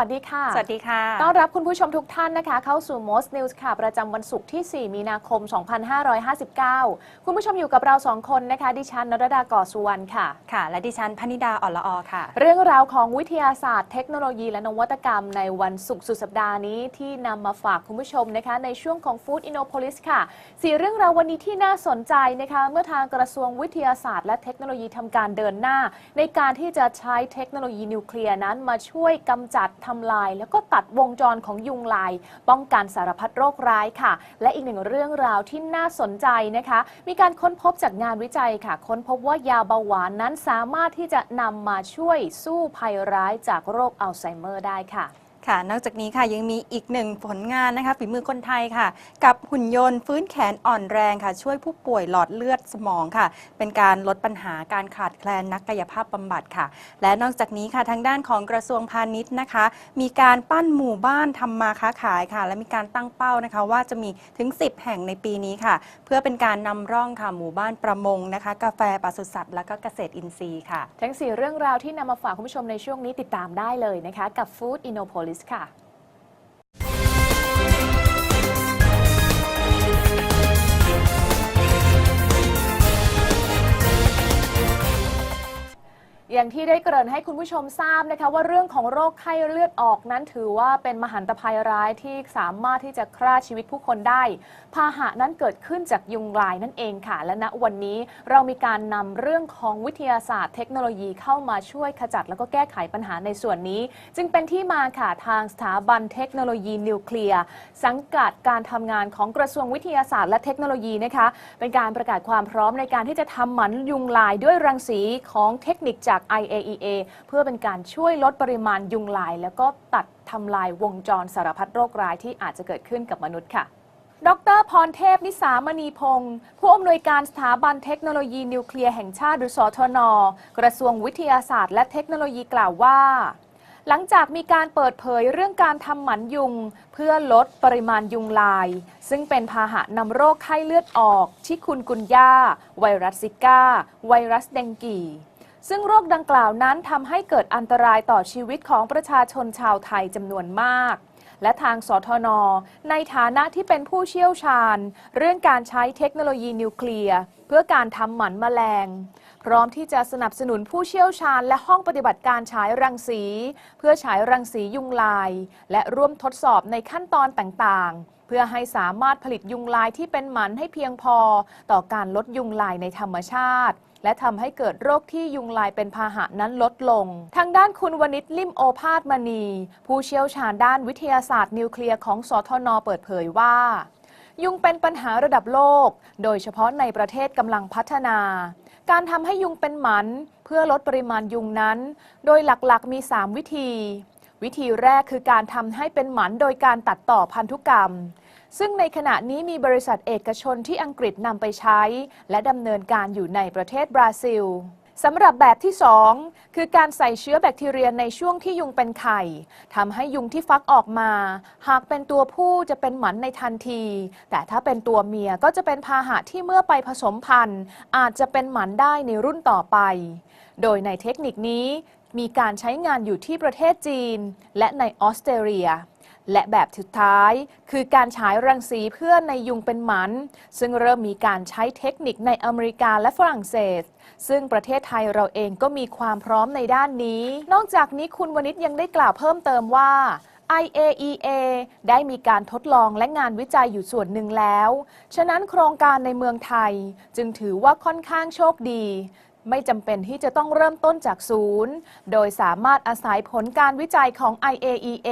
สวัสดีค่ะ สวัสดีค่ะ ต้อนรับคุณผู้ชมทุกท่านนะคะ เข้าสู่ Most News ค่ะ ประจำวันศุกร์ที่ 4 มีนาคม 2559 คุณผู้ชมอยู่กับเราสองคนนะคะ ดิฉันนรดาก่อสุวรรณค่ะ ค่ะ และดิฉันพนิดาอ่อนละออค่ะ เรื่องราวของวิทยาศาสตร์เทคโนโลยีและนวัตกรรมในวันศุกร์สุดสัปดาห์นี้ที่นำมาฝากคุณผู้ชมนะคะ ในช่วงของ Food Innopolis ค่ะสี่เรื่องราววันนี้ที่น่าสนใจนะคะ เมื่อทางกระทรวงวิทยาศาสตร์ และเทคโนโลยีทำการเดินหน้า ในการที่จะใช้เทคโนโลยีนิวเคลียร์นั้นมาช่วยกำจัดททำลาย แล้วก็ตัดวงจรของยุงลาย ป้องกันสารพัดโรคร้ายค่ะ และอีกหนึ่งเรื่องราวที่น่าสนใจนะคะ มีการค้นพบจากงานวิจัยค่ะ ค้นพบว่ายาเบาหวานนั้นสามารถที่จะนำมาช่วยสู้ภัยร้ายจากโรคอัลไซเมอร์ได้ค่ะ ค่ะ นอกจากนี้ค่ะยังมีอีกหนึ่งผลงานนะคะฝีมือคนไทยค่ะ กับหุ่นยนต์ฟื้นแขนอ่อนแรงค่ะ ช่วยผู้ป่วยหลอดเลือดสมองค่ะ เป็นการลดปัญหาการขาดแคลนนักกายภาพบำบัดค่ะ และนอกจากนี้ค่ะทางด้านของกระทรวงพาณิชย์นะคะ มีการปั้นหมู่บ้านทำมาค้าขายค่ะ และมีการตั้งเป้านะคะ ว่าจะมีถึง 10 แห่งในปีนี้ค่ะ เพื่อเป็นการนำร่องค่ะหมู่บ้านประมงนะคะ กาแฟปศุสัตว์และก็เกษตรอินทรีย์ค่ะ ทั้ง 4 เรื่องราวที่นำมาฝากคุณผู้ชมในช่วงนี้ติดตามได้เลยนะคะ กับ Food Innopolis ค่ อย่างที่ได้เกริ่นให้คุณผู้ชมทราบนะคะว่าเรื่องของโรคไข้เลือดออกนั้นถือว่าเป็นมหันตภัยร้ายที่สามารถที่จะฆ่าชีวิตผู้คนได้ พาหะนั้นเกิดขึ้นจากยุงลายนั่นเองค่ะ และณวันนี้เรามีการนำเรื่องของวิทยาศาสตร์ เทคโนโลยีเข้ามาช่วยขจัดแล้วก็แก้ไขปัญหาในส่วนนี้ จึงเป็นที่มาค่ะทางสถาบันเทคโนโลยีนิวเคลียร์สังกัดการทำงานของกระทรวงวิทยาศาสตร์ และเทคโนโลยีนะคะ เป็นการประกาศความพร้อมในการที่จะทำหมันยุงลายด้วยรังสีของเทคนิคจาก IAEA เพื่อเป็นการช่วยลดปริมาณยุงลาย แล้วก็ตัดทำลายวงจรสารพัดโรคร้ายที่อาจจะเกิดขึ้นกับมนุษย์ค่ะดรพรเทพ นิสามณีพงศ์ผู้อำนวยการสถาบันเทคโนโลยีนิวเคลียร์แห่งชาติหรือสทน กระทรวงวิทยาศาสตร์และเทคโนโลยีกล่าวว่า หลังจากมีการเปิดเผยเรื่องการทำหมันยุง เพื่อลดปริมาณยุงลาย ซึ่งเป็นพาหะนำโรคไข้เลือดออก ชิคุนกุนยาไวรัสซิก้า ไวรัสเดงกี ซึ่งโรคดังกล่าวนั้นทำให้เกิดอันตรายต่อชีวิตของประชาชนชาวไทยจำนวนมาก และทางสทน ในฐานะที่เป็นผู้เชี่ยวชาญ เรื่องการใช้เทคโนโลยีนิวเคลียร์ เพื่อการทำหมันแมลง พร้อมที่จะสนับสนุนผู้เชี่ยวชาญและห้องปฏิบัติการฉายรังสี เพื่อฉายรังสียุงลาย และร่วมทดสอบในขั้นตอนต่างๆ เพื่อให้สามารถผลิตยุงลายที่เป็นหมันให้เพียงพอ ต่อการลดยุงลายในธรรมชาติ และทำให้เกิดโรคที่ยุงลายเป็นพาหะนั้นลดลง ทางด้านคุณวณิชลิมโอภาสมณี ผู้เชี่ยวชาญด้านวิทยาศาสตร์นิวเคลียร์ของสทนเปิดเผยว่ายุงเป็นปัญหาระดับโลก โดยเฉพาะในประเทศกำลังพัฒนา การทำให้ยุงเป็นหมัน เพื่อลดปริมาณยุงนั้น โดยหลักๆมี 3 วิธี วิธีแรกคือการทำให้เป็นหมันโดยการตัดต่อพันธุกรรม ซึ่งในขณะนี้มีบริษัทเอกชนที่อังกฤษนำไปใช้ และดำเนินการอยู่ในประเทศบราซิลสำหรับแบบที่ 2 คือการใส่เชื้อแบคทีเรียในช่วงที่ยุงเป็นไข่ทำให้ยุงที่ฟักออกมา หากเป็นตัวผู้จะเป็นหมันในทันที แต่ถ้าเป็นตัวเมียก็จะเป็นพาหะที่เมื่อไปผสมพันธุ์ อาจจะเป็นหมันได้ในรุ่นต่อไป โดยในเทคนิคนี้มีการใช้งานอยู่ที่ประเทศจีน และในออสเตรเลีย และแบบสุดท้าย คือการฉายรังสีเพื่อในยุงเป็นหมัน ซึ่งเริ่มมีการใช้เทคนิคในอเมริกาและฝรั่งเศส ซึ่งประเทศไทยเราเองก็มีความพร้อมในด้านนี้ นอกจากนี้คุณวณิชยังได้กล่าวเพิ่มเติมว่า IAEA ได้มีการทดลองและงานวิจัยอยู่ส่วนหนึ่งแล้ว ฉะนั้นโครงการในเมืองไทยจึงถือว่าค่อนข้างโชคดี ไม่จำเป็นที่จะต้องเริ่มต้นจากศูนย์ โดยสามารถอาศัยผลการวิจัยของ IAEA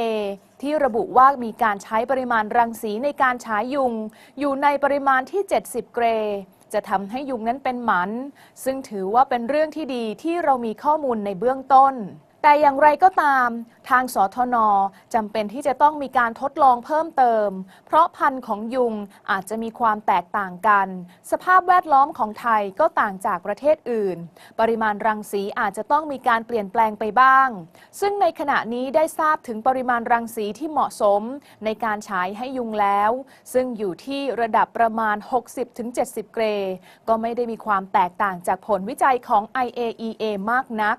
ที่ระบุว่ามีการใช้ปริมาณรังสีในการฉายยุง อยู่ในปริมาณที่ 70 เกร จะทำให้ยุงนั้นเป็นหมัน ซึ่งถือว่าเป็นเรื่องที่ดีที่เรามีข้อมูลในเบื้องต้น แต่อย่างไรก็ตามทางสทนจำเป็นที่จะต้องมีการทดลองเพิ่มเติม เพราะพันธุ์ของยุงอาจจะมีความแตกต่างกัน สภาพแวดล้อมของไทยก็ต่างจากประเทศอื่น ปริมาณรังสีอาจจะต้องมีการเปลี่ยนแปลงไปบ้าง ซึ่งในขณะนี้ได้ทราบถึงปริมาณรังสีที่เหมาะสมในการฉายให้ยุงแล้ว ซึ่งอยู่ที่ระดับประมาณ 60-70 เกร ก็ไม่ได้มีความแตกต่างจากผลวิจัยของ IAEA มากนัก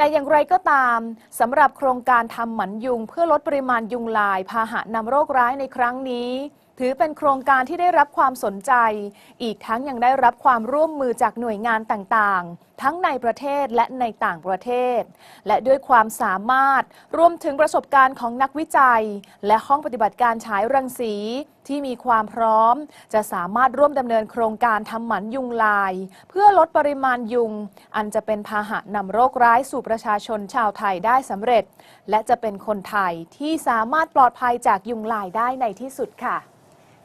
แต่อย่างไรก็ตามสำหรับโครงการทำหมันยุง เพื่อลดปริมาณยุงลาย พาหะนำโรคร้ายในครั้งนี้ ถือเป็นโครงการที่ได้รับความสนใจ อีกทั้งยังได้รับความร่วมมือจากหน่วยงานต่างๆ ทั้งในประเทศและในต่างประเทศ และด้วยความสามารถรวมถึงประสบการณ์ของนักวิจัย และห้องปฏิบัติการฉายรังสี ที่มีความพร้อม จะสามารถร่วมดำเนินโครงการทำหมันยุงลาย เพื่อลดปริมาณยุง อันจะเป็นพาหะนำโรคร้ายสู่ประชาชนชาวไทยได้สำเร็จ และจะเป็นคนไทยที่สามารถปลอดภัยจากยุงลายได้ในที่สุดค่ะ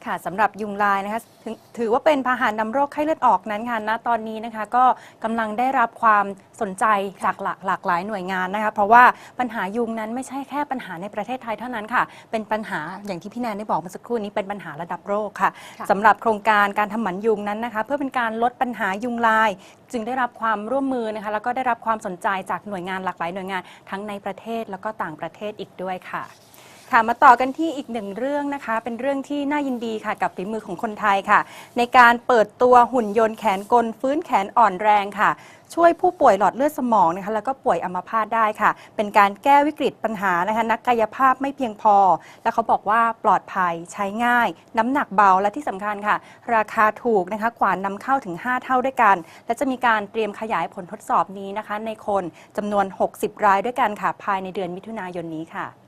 ค่ะสำหรับยุงลายนะคะถงถือว่าเป็นพาหะนำโรคไข้เลือดออกนั้นค่ะณตอนนี้นะคะ ก็กำลังได้รับความสนใจจากหลากหลากหลายหน่วยงานนะคะ เพราะว่าปัญหายุงนั้นไม่ใช่แค่ปัญหาในประเทศไทยเท่านั้นค่ะ เป็นปัญหาอย่างที่พี่แนนได้บอกเมื่อสักครู่นี้เป็นปัญหาระดับโลกค่ะค่ะสำหรับโครงการการทำหมันยุงนั้นนะคะ เพื่อเป็นการลดปัญหายุงลาย จึงได้รับความร่วมมือนะคะ แล้วก็ได้รับความสนใจจากหน่วยงานหลากหลายหน่วยงานทั้งในประเทศแล้วก็ต่างประเทศอีกด้วยค่ะ ค่ะมาต่อกันที่อีกหนึ่งเรื่องนะคะ เป็นเรื่องที่น่ายินดีค่ะกับฝีมือของคนไทยค่ะ ในการเปิดตัวหุ่นยนต์แขนกลฟื้นแขนอ่อนแรงค่ะ ช่วยผู้ป่วยหลอดเลือดสมองนะคะแล้วก็ป่วยอัมพาตได้ค่ะ เป็นการแก้วิกฤตปัญหานะคะ นักกายภาพไม่เพียงพอ แล้วเขาบอกว่าปลอดภัยใช้ง่าย น้ำหนักเบาและที่สำคัญค่ะ ราคาถูกนะคะกว่านำเข้าถึง 5 เท่าด้วยกัน และจะมีการเตรียมขยายผลทดสอบนี้นะคะ ในคนจำนวน 60 รายด้วยกันค่ะ ภายในเดือนมิถุนายนนี้ค่ะ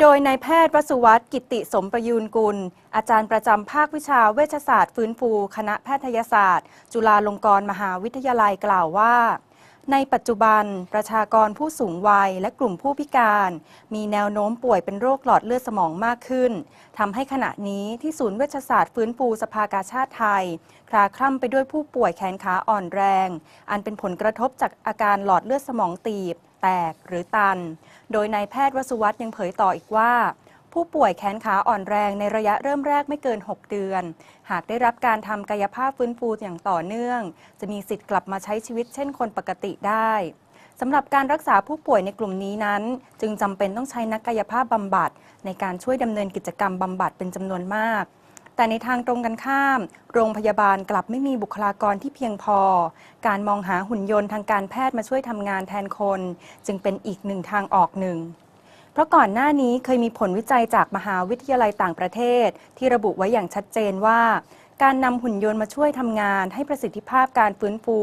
โดยนายแพทย์วสุวัตกิติสมประยูนกุล อาจารย์ประจำภาควิชาเวชศาสตร์ฟื้นฟู คณะแพทยศาสตร์ จุฬาลงกรณ์มหาวิทยาลัยกล่าวว่า ในปัจจุบัน ประชากรผู้สูงวัยและกลุ่มผู้พิการ มีแนวโน้มป่วยเป็นโรคหลอดเลือดสมองมากขึ้นทำให้ขณะนี้ที่ศูนย์เวชศาสตร์ฟื้นฟูสภากาชาติไทยคลาคล่ำไปด้วยผู้ป่วยแขนขาอ่อนแรง อันเป็นผลกระทบจากอาการหลอดเลือดสมองตีบ แตกหรือตัน โดยนายแพทย์วสุวัตยังเผยต่ออีกว่า ผู้ป่วยแขนขาอ่อนแรงในระยะเริ่มแรกไม่เกิน 6 เดือน หากได้รับการทำกายภาพฟื้นฟูอย่างต่อเนื่อง จะมีสิทธิ์กลับมาใช้ชีวิตเช่นคนปกติได้สำหรับการรักษาผู้ป่วยในกลุ่มนี้นั้น จึงจำเป็นต้องใช้นักกายภาพบำบัดในการช่วยดำเนินกิจกรรมบำบัดเป็นจำนวนมาก แต่ในทางตรงกันข้าม โรงพยาบาลกลับไม่มีบุคลากรที่เพียงพอ การมองหาหุ่นยนต์ทางการแพทย์มาช่วยทำงานแทนคน จึงเป็นอีกหนึ่งทางออกหนึ่งเพราะก่อนหน้านี้เคยมีผลวิจัยจากมหาวิทยาลัยต่างประเทศ ที่ระบุไว้อย่างชัดเจนว่า การนำหุ่นยนต์มาช่วยทำงาน ให้ประสิทธิภาพการฟื้นฟู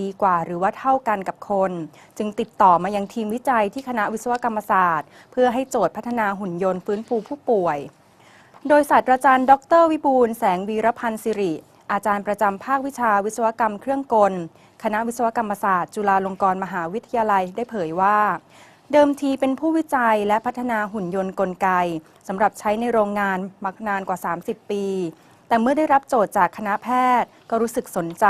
ดีกว่าหรือว่าเท่ากันกับคน จึงติดต่อมายังทีมวิจัยที่คณะวิศวกรรมศาสตร์ เพื่อให้โจทย์พัฒนาหุ่นยนต์ฟื้นฟูผู้ป่วย โดยศาสตราจารย์ ดร วิบูลแสงวีรพันธ์สิริ อาจารย์ประจำภาควิชาวิศวกรรมเครื่องกล คณะวิศวกรรมศาสตร์ จุฬาลงกรณ์มหาวิทยาลัยได้เผยว่า เดิมทีเป็นผู้วิจัยและพัฒนาหุ่นยนต์กลไกสำหรับใช้ในโรงงานมานานกว่า 30 ปี แต่เมื่อได้รับโจทย์จากคณะแพทย์ก็รู้สึกสนใจ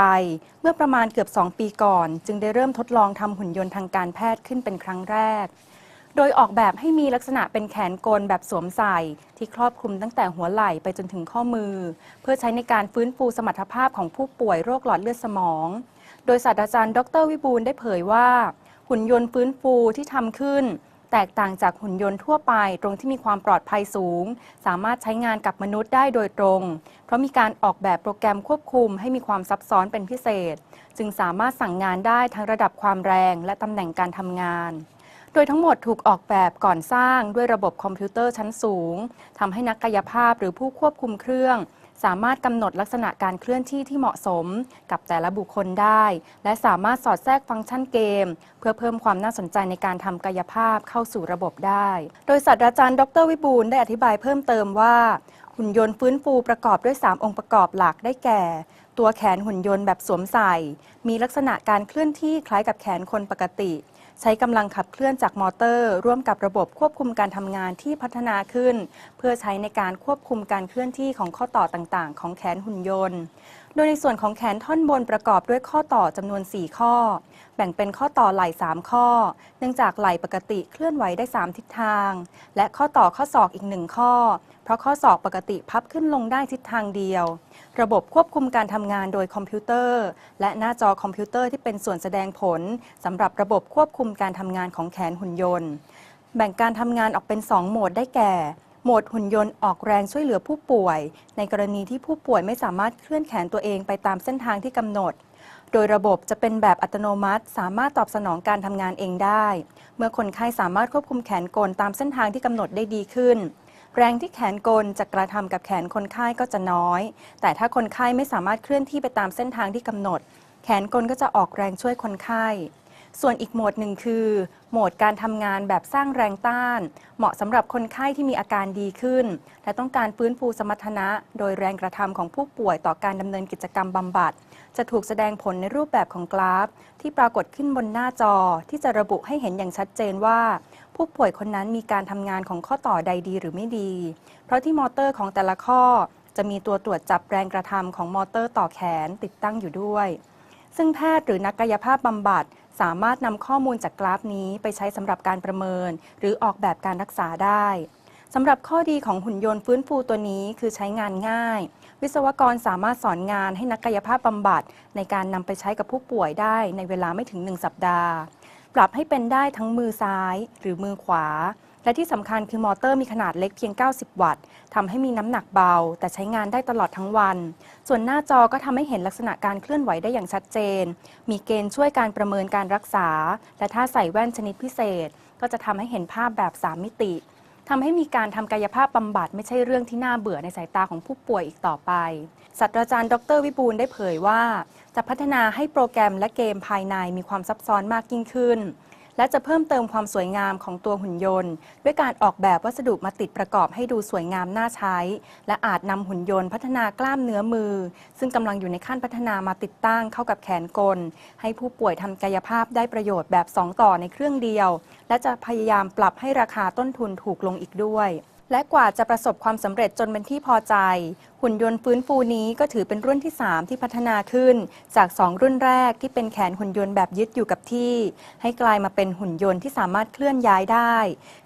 เมื่อประมาณเกือบ 2 ปีก่อน จึงได้เริ่มทดลองทำหุ่นยนต์ทางการแพทย์ขึ้นเป็นครั้งแรก โดยออกแบบให้มีลักษณะเป็นแขนกลแบบสวมใส่ ที่ครอบคลุมตั้งแต่หัวไหล่ไปจนถึงข้อมือ เพื่อใช้ในการฟื้นฟูสมรรถภาพของผู้ป่วยโรคหลอดเลือดสมอง โดยศาสตราจารย์ ดรวิบูลได้เผยว่า หุ่นยนต์ฟื้นฟูที่ทำขึ้น แตกต่างจากหุ่นยนต์ทั่วไป ตรงที่มีความปลอดภัยสูง สามารถใช้งานกับมนุษย์ได้โดยตรง เพราะมีการออกแบบโปรแกรมควบคุมให้มีความซับซ้อนเป็นพิเศษ จึงสามารถสั่งงานได้ทั้งระดับความแรงและตำแหน่งการทำงาน โดยทั้งหมดถูกออกแบบก่อนสร้างด้วยระบบคอมพิวเตอร์ชั้นสูงทำให้นักกายภาพหรือผู้ควบคุมเครื่อง สามารถกำหนดลักษณะการเคลื่อนที่ที่เหมาะสม กับแต่ละบุคคลได้ และสามารถสอดแทรกฟังก์ชันเกม เพื่อเพิ่มความน่าสนใจในการทำกายภาพเข้าสู่ระบบได้ โดยศาสตราจารย์ ดรวิบูลได้อธิบายเพิ่มเติมว่าหุ่นยนต์ฟื้นฟูประกอบด้วย 3 องค์ประกอบหลักได้แก่ ตัวแขนหุ่นยนต์แบบสวมใส่ มีลักษณะการเคลื่อนที่คล้ายกับแขนคนปกติ ใช้กำลังขับเคลื่อนจากมอเตอร์ ร่วมกับระบบควบคุมการทำงานที่พัฒนาขึ้น เพื่อใช้ในการควบคุมการเคลื่อนที่ของข้อต่อต่างๆ ของแขนหุ่นยนต์ โดยในส่วนของแขนท่อนบนประกอบด้วยข้อต่อจำนวน 4 ข้อ แบ่งเป็นข้อต่อไหล่ 3 ข้อ เนื่องจากไหล่ปกติเคลื่อนไหวได้ 3 ทิศทาง และข้อต่อข้อศอกอีก 1 ข้อ ราะข้อศอกปกติพับขึ้นลงได้ทิศทางเดียว ระบบควบคุมการทำงานโดยคอมพิวเตอร์ และหน้าจอคอมพิวเตอร์ที่เป็นส่วนแสดงผลสำหรับระบบควบคุมการทำงานของแขนหุ่นยนต์ แบ่งการทำงานออกเป็น 2 โหมดได้แก่โหมดหุ่นยนต์ออกแรงช่วยเหลือผู้ป่วย ในกรณีที่ผู้ป่วยไม่สามารถเคลื่อนแขนตัวเองไปตามเส้นทางที่กำหนด โดยระบบจะเป็นแบบอัตโนมัติ สามารถตอบสนองการทำงานเองได้ เมื่อคนไข้สามารถควบคุมแขนกลตามเส้นทางที่กำหนดได้ดีขึ้น แรงที่แขนกลจะกระทำกับแขนคนไข้ก็จะน้อย แต่ถ้าคนไข้ไม่สามารถเคลื่อนที่ไปตามเส้นทางที่กำหนด แขนกลก็จะออกแรงช่วยคนไข้ ส่วนอีกโหมดหนึ่งคือ โหมดการทำงานแบบสร้างแรงต้าน เหมาะสำหรับคนไข้ที่มีอาการดีขึ้น และต้องการฟื้นฟูสมรรถนะ โดยแรงกระทำของผู้ป่วยต่อการดำเนินกิจกรรมบำบัดจะถูกแสดงผลในรูปแบบของกราฟ ที่ปรากฏขึ้นบนหน้าจอที่จะระบุให้เห็นอย่างชัดเจนว่า ผู้ป่วยคนนั้นมีการทำงานของข้อต่อใดดีหรือไม่ดี เพราะที่มอเตอร์ของแต่ละข้อ จะมีตัวตรวจจับแรงกระทำของมอเตอร์ต่อแขนติดตั้งอยู่ด้วย ซึ่งแพทย์หรือนักกายภาพบำบัดสามารถนำข้อมูลจากกราฟนี้ไปใช้สำหรับการประเมิน หรือออกแบบการรักษาได้สำหรับข้อดีของหุ่นยนต์ฟื้นฟูตัวนี้คือใช้งานง่าย วิศวกรสามารถสอนงานให้นักกายภาพบำบัดในการนำไปใช้กับผู้ป่วยได้ในเวลาไม่ถึง 1 สัปดาห์ ปรับให้เป็นได้ทั้งมือซ้ายหรือมือขวา และที่สำคัญคือมอเตอร์มีขนาดเล็กเพียง 90 วัตต์ทำให้มีน้ำหนักเบา แต่ใช้งานได้ตลอดทั้งวัน ส่วนหน้าจอก็ทำให้เห็นลักษณะการเคลื่อนไหวได้อย่างชัดเจน มีเกณฑ์ช่วยการประเมินการรักษา และถ้าใส่แว่นชนิดพิเศษ ก็จะทำให้เห็นภาพแบบ 3 มิติ ทำให้มีการทำกายภาพบำบัดไม่ใช่เรื่องที่น่าเบื่อในสายตาของผู้ป่วยอีกต่อไป ศาสตราจารย์ดรวิบูลได้เผยว่า จะพัฒนาให้โปรแกรมและเกมภายในมีความซับซ้อนมากยิ่งขึ้น และจะเพิ่มเติมความสวยงามของตัวหุ่นยนต์ ด้วยการออกแบบวัสดุมาติดประกอบให้ดูสวยงามน่าใช้ และอาจนำหุ่นยนต์พัฒนากล้ามเนื้อมือ ซึ่งกำลังอยู่ในขั้นพัฒนามาติดตั้งเข้ากับแขนกล ให้ผู้ป่วยทำกายภาพได้ประโยชน์แบบ 2 ต่อในเครื่องเดียว และจะพยายามปรับให้ราคาต้นทุนถูกลงอีกด้วย และกว่าจะประสบความสำเร็จจนเป็นที่พอใจ หุ่นยนต์ฟื้นฟูนี้ก็ถือเป็นรุ่นที่ 3 ที่พัฒนาขึ้น จาก 2 รุ่นแรกที่เป็นแขนหุ่นยนต์แบบยึดอยู่กับที่ ให้กลายมาเป็นหุ่นยนต์ที่สามารถเคลื่อนย้ายได้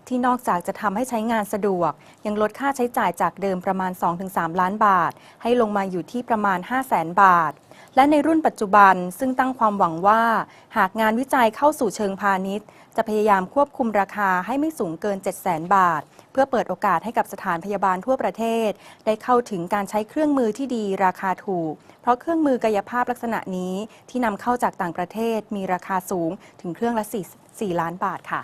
ที่นอกจากจะทำให้ใช้งานสะดวก ยังลดค่าใช้จ่ายจากเดิมประมาณ 2-3 ล้านบาท ให้ลงมาอยู่ที่ประมาณ 5 0 0 0 0 0 บาท และในรุ่นปัจจุบันซึ่งตั้งความหวังว่า หากงานวิจัยเข้าสู่เชิงพาณิชย์ จะพยายามควบคุมราคาให้ไม่สูงเกิน 7 0 0 0 0 0 บาท เพื่อเปิดโอกาสให้กับสถานพยาบาลทั่วประเทศ ได้เข้าถึงการใช้เครื่องมือที่ดีราคาถูก เพราะเครื่องมือกายภาพลักษณะนี้ที่นำเข้าจากต่างประเทศมีราคาสูงถึงเครื่องละ 4, 4ล้านบาทค่ะ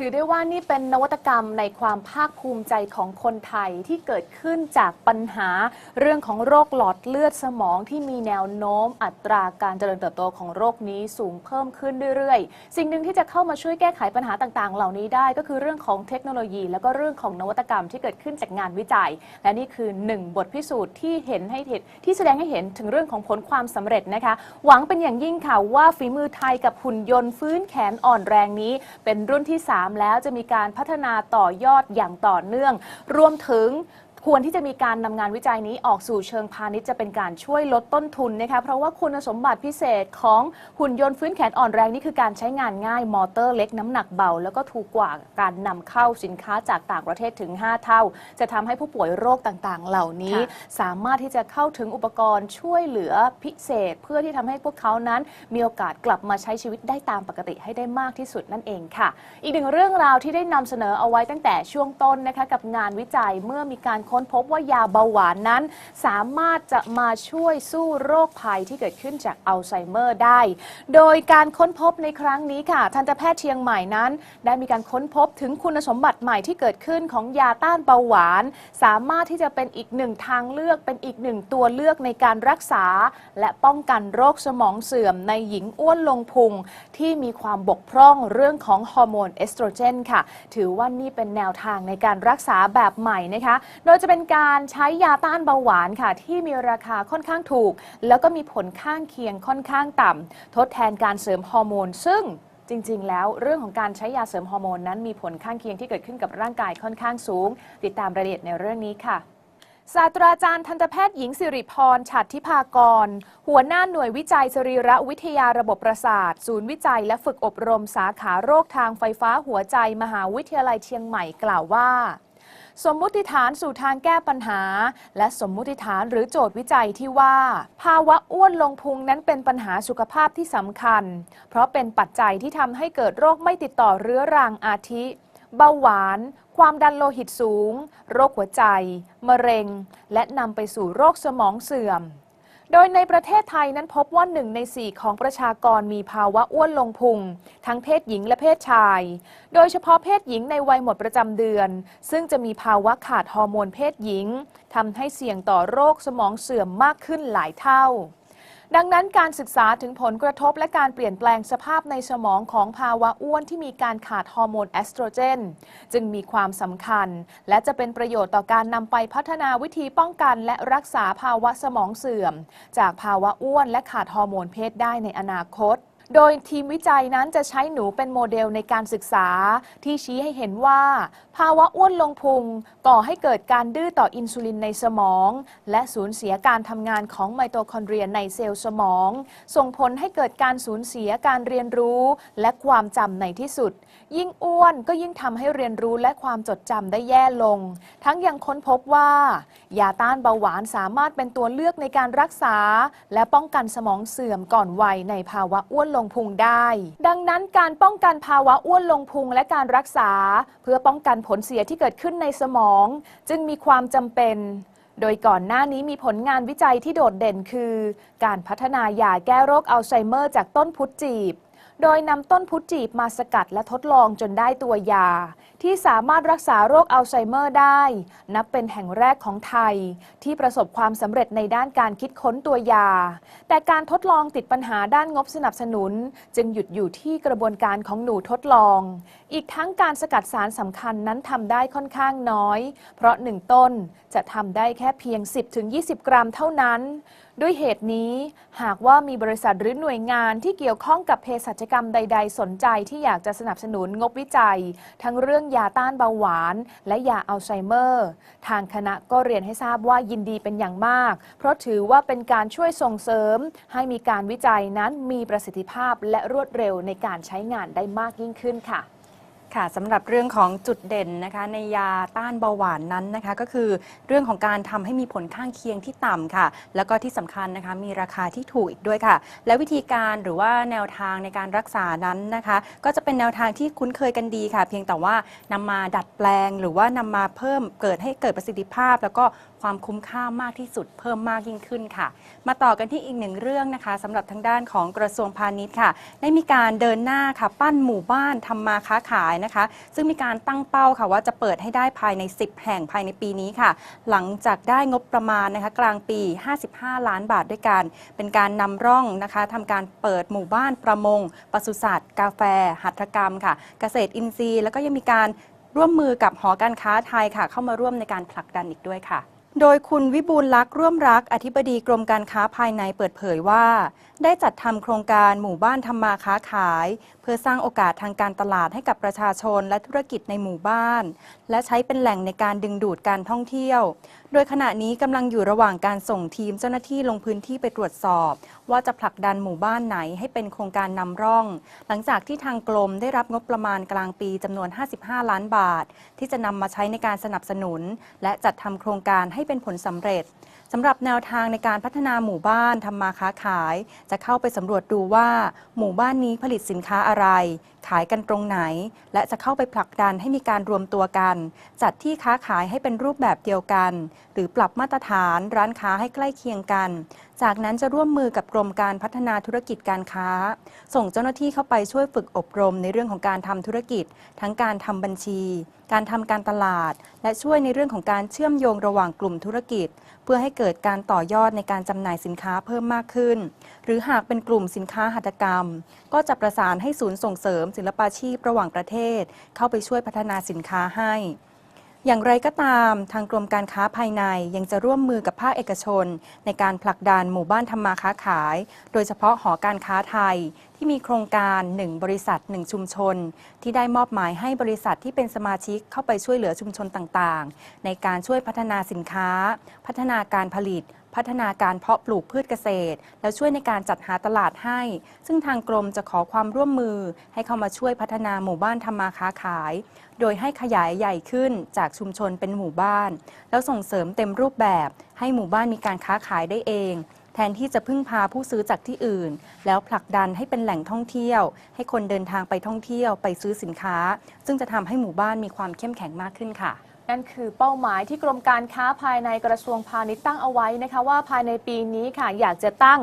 ถือได้ว่านี่เป็นนวัตกรรมในความภาคภูมิใจของคนไทยที่เกิดขึ้นจากปัญหาเรื่องของโรคหลอดเลือดสมองที่มีแนวโน้มอัตราการเจริญเติบโตของโรคนี้สูงเพิ่มขึ้นเรื่อยๆ สิ่งหนึ่งที่จะเข้ามาช่วยแก้ไขปัญหาต่างๆ เหล่านี้ได้ก็คือเรื่องของเทคโนโลยี แล้วก็เรื่องของนวัตกรรมที่เกิดขึ้นจากงานวิจัย และนี่คือหนึ่งบทพิสูจน์ที่เห็นให้เห็นที่แสดงให้เห็นถึงเรื่องของผลความสำเร็จนะคะ หวังเป็นอย่างยิ่งค่ะว่าฝีมือไทยกับหุ่นยนต์ฟื้นแขนอ่อนแรงนี้ เป็นรุ่นที่ 3แล้วจะมีการพัฒนาต่อยอดอย่างต่อเนื่อง รวมถึง ควรที่จะมีการนำงานวิจัยนี้ออกสู่เชิงพาณิชย์จะเป็นการช่วยลดต้นทุนนะคะเพราะว่าคุณสมบัติพิเศษของหุ่นยนต์ฟื้นแขนอ่อนแรงนี่คือการใช้งานง่ายมอเตอร์เล็กน้ำหนักเบา แล้วก็ถูกกว่าการนำเข้าสินค้าจากต่างประเทศถึง 5 เท่า จะทำให้ผู้ป่วยโรคต่างๆ เหล่านี้ค่ะสามารถที่จะเข้าถึงอุปกรณ์ช่วยเหลือพิเศษ เพื่อที่ทำให้พวกเขานั้น มีโอกาสกลับมาใช้ชีวิตได้ตามปกติให้ได้มากที่สุดนั่นเองค่ะ อีกหนึ่งเรื่องราวที่ได้นำเสนอเอาไว้ตั้งแต่ช่วงต้นนะคะกับงานวิจัยเมื่อมีการค้น้นพบว่ายาเบาหวานนั้น สามารถจะมาช่วยสู้โรคภัยที่เกิดขึ้นจากอัลไซเมอร์ได้ โดยการค้นพบในครั้งนี้ค่ะ ทันตแพทย์เชียงใหม่นั้น ได้มีการค้นพบถึงคุณสมบัติใหม่ที่เกิดขึ้นของยาต้านเบาหวาน สามารถที่จะเป็นอีกหนึ่งทางเลือกเป็นอีกหนึ่งตัวเลือกในการรักษา และป้องกันโรคสมองเสื่อมในหญิงอ้วนลงพุงที่มีความบกพร่องเรื่องของฮอร์โมนเอสโตรเจนค่ะ ถือว่านี่เป็นแนวทางในการรักษาแบบใหม่นะคะ โดยจะเป็นการใช้ยาต้านเบาหวานค่ะ ที่มีราคาค่อนข้างถูก แล้วก็มีผลข้างเคียงค่อนข้างต่ำทดแทนการเสริมฮอร์โมน ซึ่งจริง ๆ แล้วเรื่องของการใช้ยาเสริมฮอร์โมนนั้นมีผลข้างเคียงที่เกิดขึ้นกับร่างกายค่อนข้างสูง ติดตามรายละเอียดในเรื่องนี้ค่ะศาสตราจารย์ทันตแพทย์หญิงสิริพรฉัตรทิพากร หัวหน้าหน่วยวิจัยสรีระวิทยาระบบประสาท ศูนย์วิจัยและฝึกอบรมสาขาโรคทางไฟฟ้าหัวใจมหาวิทยาลัยเชียงใหม่กล่าวว่า สมมุติฐานสู่ทางแก้ปัญหา และสมมุติฐานหรือโจทย์วิจัยที่ว่า ภาวะอ้วนลงพุงนั้นเป็นปัญหาสุขภาพที่สำคัญ เพราะเป็นปัจจัยที่ทำให้เกิดโรคไม่ติดต่อเรื้อรังอาทิ เบาหวาน ความดันโลหิตสูง โรคหัวใจ มะเร็ง และนำไปสู่โรคสมองเสื่อม โดยในประเทศไทยนั้นพบว่าหนึ่งในสี่ของประชากรมีภาวะอ้วนลงพุง ทั้งเพศหญิงและเพศชาย โดยเฉพาะเพศหญิงในวัยหมดประจำเดือน ซึ่งจะมีภาวะขาดฮอร์โมนเพศหญิงทำให้เสี่ยงต่อโรคสมองเสื่อมมากขึ้นหลายเท่า ดังนั้นการศึกษาถึงผลกระทบและการเปลี่ยนแปลงสภาพในสมองของภาวะอ้วนที่มีการขาดฮอร์โมนเอสโตรเจน จึงมีความสำคัญ และจะเป็นประโยชน์ต่อการนำไปพัฒนาวิธีป้องกัน และรักษาภาวะสมองเสื่อม จากภาวะอ้วนและขาดฮอร์โมนเพศได้ในอนาคต โดยทีมวิจัยนั้นจะใช้หนูเป็นโมเดลในการศึกษา ที่ชี้ให้เห็นว่า ภาวะอ้วนลงพุงก่อให้เกิดการดื้อต่ออินซูลินในสมอง และสูญเสียการทำงานของไมโตคอนเดรียในเซลล์สมอง ส่งผลให้เกิดการสูญเสียการเรียนรู้และความจำในที่สุด ยิ่งอ้วนก็ยิ่งทำให้เรียนรู้และความจดจำได้แย่ลง ทั้งยังค้นพบว่า ยาต้านเบาหวานสามารถเป็นตัวเลือกในการรักษา และป้องกันสมองเสื่อมก่อนวัยในภาวะอ้วนลงงพุงได้ ดังนั้นการป้องกันภาวะอ้วนลงพุงและการรักษา เพื่อป้องกันผลเสียที่เกิดขึ้นในสมอง จึงมีความจำเป็นโดยก่อนหน้านี้มีผลงานวิจัยที่โดดเด่นคือ การพัฒนายาแก้โรคอัลไซเมอร์จากต้นพุทจีบ โดยนำต้นพุทจีบมาสกัดและทดลองจนได้ตัวยา ที่สามารถรักษาโรคอัลไซเมอร์ได้ นับเป็นแห่งแรกของไทย ที่ประสบความสำเร็จในด้านการคิดค้นตัวยา แต่การทดลองติดปัญหาด้านงบสนับสนุน จึงหยุดอยู่ที่กระบวนการของหนูทดลอง อีกทั้งการสกัดสารสำคัญนั้นทำได้ค่อนข้างน้อย เพราะหนึ่งต้นจะทำได้แค่เพียง 10-20 กรัมเท่านั้น ด้วยเหตุนี้ หากว่ามีบริษัทหรือหน่วยงานที่เกี่ยวข้องกับเภสัชกรรมใด ๆ สนใจที่อยากจะสนับสนุนงบวิจัย ทั้งเรื่องยาต้านเบาหวาน และยาอัลไซเมอร์ ทางคณะก็เรียนให้ทราบว่ายินดีเป็นอย่างมาก เพราะถือว่าเป็นการช่วยส่งเสริม ให้มีการวิจัยนั้นมีประสิทธิภาพและรวดเร็วในการใช้งานได้มากยิ่งขึ้นค่ะ ค่ะสำหรับเรื่องของจุดเด่นนะคะในยาต้านเบาหวานนั้นนะคะก็คือเรื่องของการทำให้มีผลข้างเคียงที่ต่ำค่ะ แล้วก็ที่สำคัญนะคะมีราคาที่ถูกอีกด้วยค่ะ และวิธีการหรือว่าแนวทางในการรักษานั้นนะคะ ก็จะเป็นแนวทางที่คุ้นเคยกันดีค่ะ เพียงแต่ว่านำมาดัดแปลง หรือว่านำมาเพิ่มเกิดให้เกิดประสิทธิภาพ แล้วก็ความคุ้มค่ามากที่สุดเพิ่มมากยิ่งขึ้นค่ะ มาต่อกันที่อีกหนึ่งเรื่องนะคะสำหรับทางด้านของกระทรวงพาณิชย์ค่ะ ได้มีการเดินหน้าค่ะปั้นหมู่บ้านทำมาค้าขายนะคะ ซึ่งมีการตั้งเป้าค่ะว่าจะเปิดให้ได้ภายใน 10 แห่งภายในปีนี้ค่ะ หลังจากได้งบประมาณนะคะกลางปี 55 ล้านบาทด้วยกัน เป็นการนำร่องนะคะทำการเปิดหมู่บ้านประมงปศุสัตว์ กาแฟ หัตถกรรมค่ะ เกษตรอินทรีย์ แล้วก็ยังมีการร่วมมือกับหอการค้าไทยค่ะ เข้ามาร่วมในการผลักดันอีกด้วยค่ะ โดยคุณวิบูลลักษ์ร่วมรัก อธิบดีกรมการค้าภายในเปิดเผยว่า ได้จัดทำโครงการหมู่บ้านทำมาค้าขาย เพื่อสร้างโอกาสทางการตลาดให้กับประชาชนและธุรกิจในหมู่บ้าน และใช้เป็นแหล่งในการดึงดูดการท่องเที่ยว โดยขณะนี้กำลังอยู่ระหว่างการส่งทีมเจ้าหน้าที่ลงพื้นที่ไปตรวจสอบ ว่าจะผลักดันหมู่บ้านไหนให้เป็นโครงการนำร่อง หลังจากที่ทางกรมได้รับงบประมาณกลางปีจำนวน 55 ล้านบาท ที่จะนำมาใช้ในการสนับสนุน และจัดทำโครงการให้เป็นผลสำเร็จ สำหรับแนวทางในการพัฒนาหมู่บ้านทำมาค้าขาย จะเข้าไปสำรวจดูว่า หมู่บ้านนี้ผลิตสินค้าอะไร ขายกันตรงไหน และจะเข้าไปผลักดันให้มีการรวมตัวกัน จัดที่ค้าขายให้เป็นรูปแบบเดียวกัน หรือปรับมาตรฐานร้านค้าให้ใกล้เคียงกัน จากนั้นจะร่วมมือกับกรมการพัฒนาธุรกิจการค้า ส่งเจ้าหน้าที่เข้าไปช่วยฝึกอบรมในเรื่องของการทำธุรกิจ ทั้งการทำบัญชี การทำการตลาด และช่วยในเรื่องของการเชื่อมโยงระหว่างกลุ่มธุรกิจ เพื่อให้เกิดการต่อยอดในการจำหน่ายสินค้าเพิ่มมากขึ้น หรือหากเป็นกลุ่มสินค้าหัตถกรรม ก็จะประสานให้ศูนย์ส่งเสริม ศิลปาชีพระหว่างประเทศ เข้าไปช่วยพัฒนาสินค้าให้ อย่างไรก็ตาม ทางกรมการค้าภายในยังจะร่วมมือกับภาคเอกชน ในการผลักดันหมู่บ้านทำมาค้าขาย โดยเฉพาะหอการค้าไทย ที่มีโครงการ 1 บริษัท 1 ชุมชน ที่ได้มอบหมายให้บริษัทที่เป็นสมาชิกเข้าไปช่วยเหลือชุมชนต่างๆ ในการช่วยพัฒนาสินค้า พัฒนาการผลิต พัฒนาการเพาะปลูกพืชเกษตร แล้วช่วยในการจัดหาตลาดให้ ซึ่งทางกรมจะขอความร่วมมือ ให้เข้ามาช่วยพัฒนาหมู่บ้านทำมาค้าขาย โดยให้ขยายใหญ่ขึ้นจากชุมชนเป็นหมู่บ้าน แล้วส่งเสริมเต็มรูปแบบ ให้หมู่บ้านมีการค้าขายได้เอง ทนที่จะพึ่งพาผู้ซื้อจากที่อื่น แล้วผลักดันให้เป็นแหล่งท่องเที่ยว ให้คนเดินทางไปท่องเที่ยวไปซื้อสินค้า ซึ่งจะทำให้หมู่บ้านมีความเข้มแข็งมากขึ้นค่ะนั่นคือเป้าหมายที่กรมการค้าภายในกระทรวงพาณิชย์ตั้งเอาไว้นะคะว่าภายในปีนี้ค่ะอยากจะตั้ง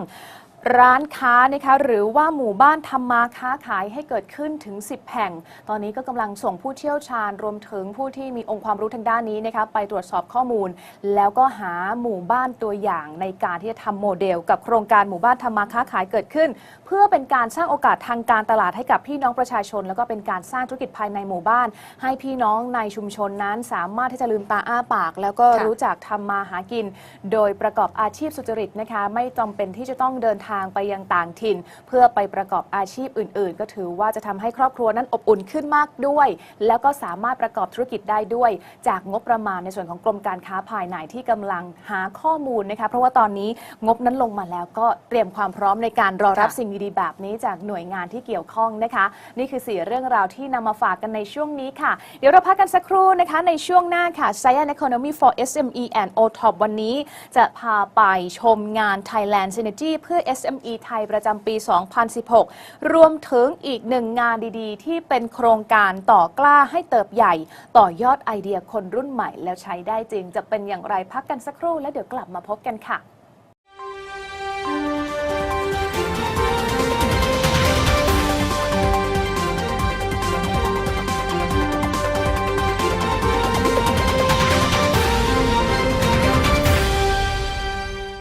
ร้านค้านะคะหรือว่าหมู่บ้านทำมาค้าขายให้เกิดขึ้นถึง 10 แห่ง ตอนนี้ก็กำลังส่งผู้เชี่ยวชาญรวมถึงผู้ที่มีองค์ความรู้ทางด้านนี้นะคะไปตรวจสอบข้อมูล แล้วก็หาหมู่บ้านตัวอย่างในการที่จะทำโมเดล กับโครงการหมู่บ้านทำมาค้าขายเกิดขึ้น เพื่อเป็นการสร้างโอกาสทางการตลาดให้กับพี่น้องประชาชน แล้วก็เป็นการสร้างธุรกิจภายในหมู่บ้าน ให้พี่น้องในชุมชนนั้น สามารถที่จะลืมตาอ้าปาก แล้วก็รู้จักทำมาหากิน โดยประกอบอาชีพสุจริตนะคะไม่จำเป็นที่จะต้องเดินทางไปยังต่างถิ่น เพื่อไปประกอบอาชีพอื่น ๆ ก็ถือว่าจะทำให้ครอบครัวนั้นอบอุ่นขึ้นมากด้วย แล้วก็สามารถประกอบธุรกิจได้ด้วย จากงบประมาณในส่วนของกรมการค้าภายในที่กำลังหาข้อมูลนะคะเพราะว่าตอนนี้งบนั้นลงมาแล้วก็เตรียมความพร้อมในการรอรับสิ่งดีๆแบบนี้จากหน่วยงานที่เกี่ยวข้องนะคะ นี่คือสี่เรื่องราวที่นำมาฝากกันในช่วงนี้ค่ะ เดี๋ยวเราพักกันสักครู่นะคะในช่วงหน้าค่ะ Science Economy for SME and OTOP วันนี้ จะพาไปชมงาน Thailand Synergy เพื่อ SME ไทยประจำปี 2016 รวมถึงอีกหนึ่งงานดีๆ ที่เป็นโครงการต่อกล้าให้เติบใหญ่ ต่อยอดไอเดียคนรุ่นใหม่แล้วใช้ได้จริง จะเป็นอย่างไรพักกันสักครู่แล้วเดี๋ยวกลับมาพบกันค่ะ